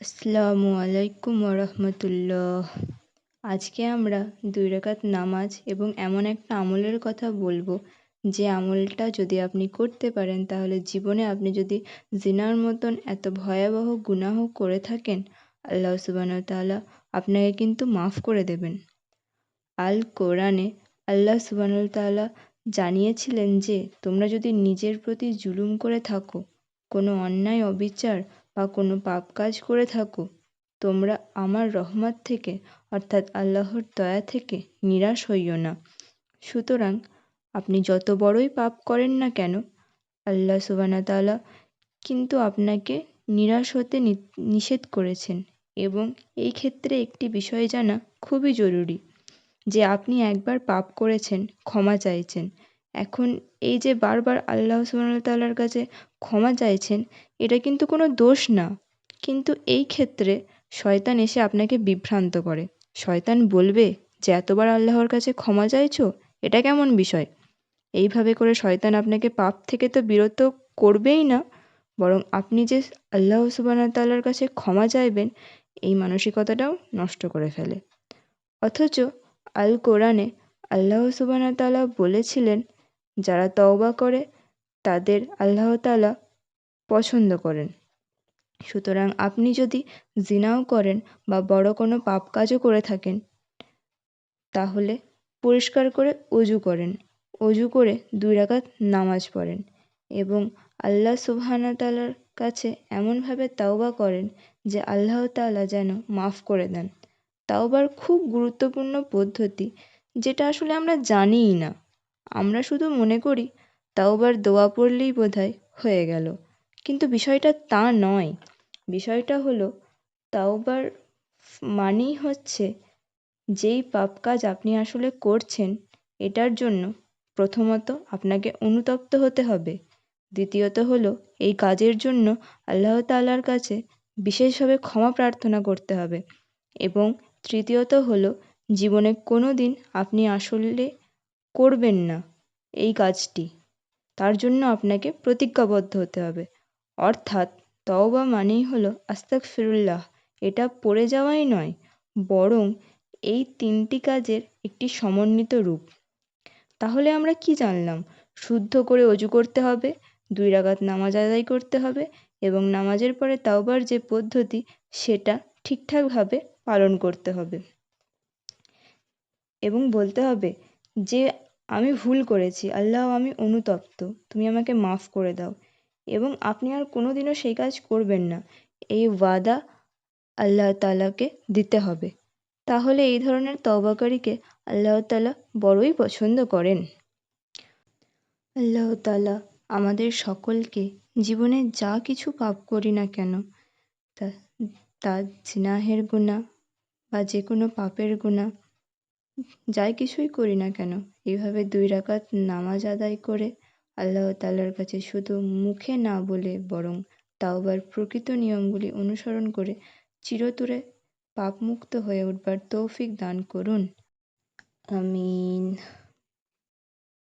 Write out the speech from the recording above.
আসসালামু আলাইকুম রহমতুল্লাহ আজকে আমরা দুই রাকাত নামাজ এবং এমন একটা আমলের কথা বলব, যে আমলটা যদি আপনি করতে পারেন, তাহলে জীবনে আপনি যদি জিনার মতন এত ভয়াবহ গুনাহ করে থাকেন, আল্লাহ সুবহানাহু তাআলা আপনাকে কিন্তু মাফ করে দেবেন। আল কোরআনে আল্লাহ সুবহানাহু তাআলা জানিয়েছিলেন যে, তোমরা যদি নিজের প্রতি জুলুম করে থাকো, কোনো অন্যায়, অবিচার বা কোনো পাপ কাজ করে থাকো, তোমরা আমার রহমত থেকে, অর্থাৎ আল্লাহর দয়া থেকে নিরাশ হইও না। সুতরাং আপনি যত বড়ই পাপ করেন না কেন, আল্লাহ সুবানা তাআলা কিন্তু আপনাকে নিরাশ হতে নিষেধ করেছেন এবং এই ক্ষেত্রে একটি বিষয় জানা খুবই জরুরি, যে আপনি একবার পাপ করেছেন, ক্ষমা চাইছেন। এখন এই যে বারবার আল্লাহ সুবহানাহু তাআলার কাছে ক্ষমা চাইছেন, এটা কিন্তু কোনো দোষ না। কিন্তু এই ক্ষেত্রে শয়তান এসে আপনাকে বিভ্রান্ত করে। শয়তান বলবে যে, এতবার আল্লাহর কাছে ক্ষমা চাইছো? এটা কেমন বিষয়? এইভাবে করে শয়তান আপনাকে পাপ থেকে তো বিরত করবেই না, বরং আপনি যে আল্লাহ সুবহানাহু তাআলার কাছে ক্ষমা চাইবেন, এই মানসিকতাটাও নষ্ট করে ফেলে। অথচ আল কোরআনে আল্লাহ সুবহানাহু বলেছিলেন যারা তওবা করে, তাদের আল্লাহ তাআলা পছন্দ করেন। সুতরাং আপনি যদি জিনাও করেন বা বড় কোনো পাপ কাজও করে থাকেন, তাহলে পরিষ্কার করে অজু করেন। অজু করে দুই রাকাত নামাজ পড়েন এবং আল্লাহ সুবহানাহু তাআলার কাছে এমনভাবে তাওবা করেন যে আল্লাহ তাআলা যেন মাফ করে দেন। তাওবার খুব গুরুত্বপূর্ণ পদ্ধতি, যেটা আসলে আমরা জানিই না। আমরা শুধু মনে করি, তাও আবার দোয়া পড়লেই বোধহয় হয়ে গেল। কিন্তু বিষয়টা তা নয়। বিষয়টা হলো তাওবার মানেই হচ্ছে, যেই পাপ কাজ আপনি আসলে করছেন, এটার জন্য প্রথমত আপনাকে অনুতপ্ত হতে হবে। দ্বিতীয়ত হলো, এই কাজের জন্য আল্লাহ তাআলার কাছে বিশেষভাবে ক্ষমা প্রার্থনা করতে হবে। এবং তৃতীয়ত হলো, জীবনে কোনো দিন আপনি আসলে করবেন না এই কাজটি। তার জন্য আপনাকে প্রতিজ্ঞাবদ্ধ হতে হবে। অর্থাৎ তওবা মানেই হলো আস্তাগফিরুল্লাহ, এটা পড়ে যাওয়াই নয়, বরং এই তিনটি কাজের একটি সমন্বিত রূপ। তাহলে আমরা কি জানলাম? শুদ্ধ করে অজু করতে হবে, দুই রাকাত নামাজ আদায় করতে হবে এবং নামাজের পরে তাওবার যে পদ্ধতি, সেটা ঠিকঠাকভাবে পালন করতে হবে। এবং বলতে হবে যে আমি ভুল করেছি। আল্লাহ, আমি অনুতপ্ত। তুমি আমাকে মাফ করে দাও। এবং আপনি আর কোনো দিনও সেই কাজ করবেন না। এই ওয়াদা আল্লাহ তালাকে দিতে হবে। তাহলে এই ধরনের তবাকারীকে আল্লাহ তালা বড়ই পছন্দ করেন। আল্লাহ তালা আমাদের সকলকে জীবনে যা কিছু পাপ করি না কেন, তা তা জিনাহের গুনাহ বা যে কোনো পাপের গুণা যাই কিছুই করি না কেন এইভাবে দুই রাকাত নামাজ আদায় করে আল্লাহ তাল্লার কাছে শুধু মুখে না বলে বরং তাওবার প্রকৃত নিয়মগুলি অনুসরণ করে চিরতরে পাপমুক্ত হয়ে উঠবার তৌফিক দান করুন। আমিন।